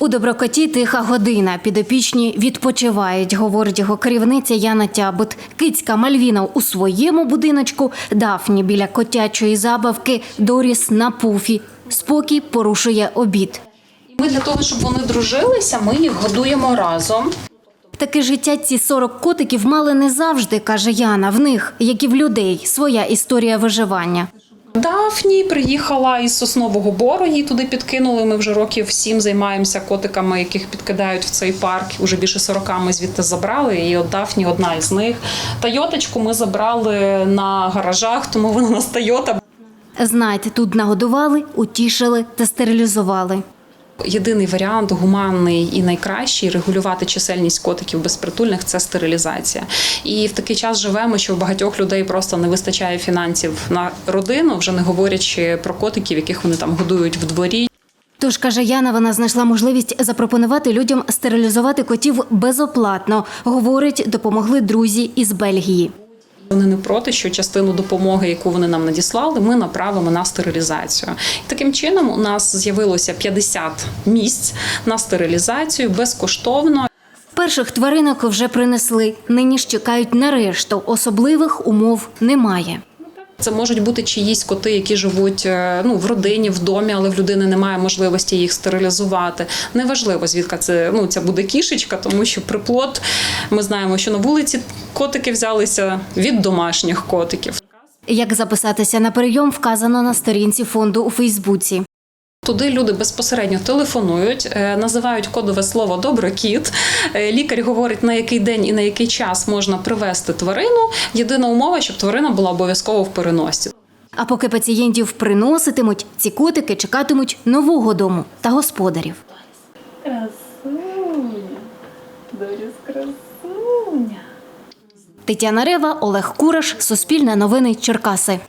У доброкоті тиха година. Підопічні відпочивають, говорить його керівниця Яна Тябут. Кицька Мальвіна у своєму будиночку, Дафні біля котячої забавки, Доріс на пуфі. Спокій порушує обід. Ми для того, щоб вони дружилися, ми їх годуємо разом. Таке життя ці 40 котиків мали не завжди, каже Яна. В них, як і в людей, своя історія виживання. Дафні приїхала із соснового бору, її туди підкинули. Ми вже років сім займаємося котиками, яких підкидають в цей парк. Уже більше 40 ми звідти забрали. І от Дафні одна із них. Тойоточку ми забрали на гаражах, тому вона у нас Тойота. Знаєте, тут нагодували, утішили та стерилізували. Єдиний варіант гуманний і найкращий регулювати чисельність котиків безпритульних це стерилізація. І в такий час живемо, що у багатьох людей просто не вистачає фінансів на родину, вже не говорячи про котиків, яких вони там годують в дворі. Тож каже Яна, вона знайшла можливість запропонувати людям стерилізувати котів безоплатно. Говорить, допомогли друзі із Бельгії. Вони не проти, що частину допомоги, яку вони нам надіслали, ми направимо на стерилізацію. І таким чином у нас з'явилося 50 місць на стерилізацію безкоштовно. Перших тваринок вже принесли. Нині ж чекають на решту. Особливих умов немає. Це можуть бути чиїсь коти, які живуть е, ну в родині, в домі, але в людини немає можливості їх стерилізувати. Неважливо, звідки це ну ця буде кішечка, тому що приплод ми знаємо, що на вулиці котики взялися від домашніх котиків. Як записатися на прийом, вказано на сторінці фонду у Фейсбуці. Туди люди безпосередньо телефонують, е, називають кодове слово доброкіт. Е, Лікар говорить, на який день і на який час можна привезти тварину. Єдина умова, щоб тварина була обов'язково в переносці. А поки пацієнтів приноситимуть, ці котики чекатимуть нового дому та господарів. Тетяна Рева, Олег Кураш, Суспільне новини Черкаси.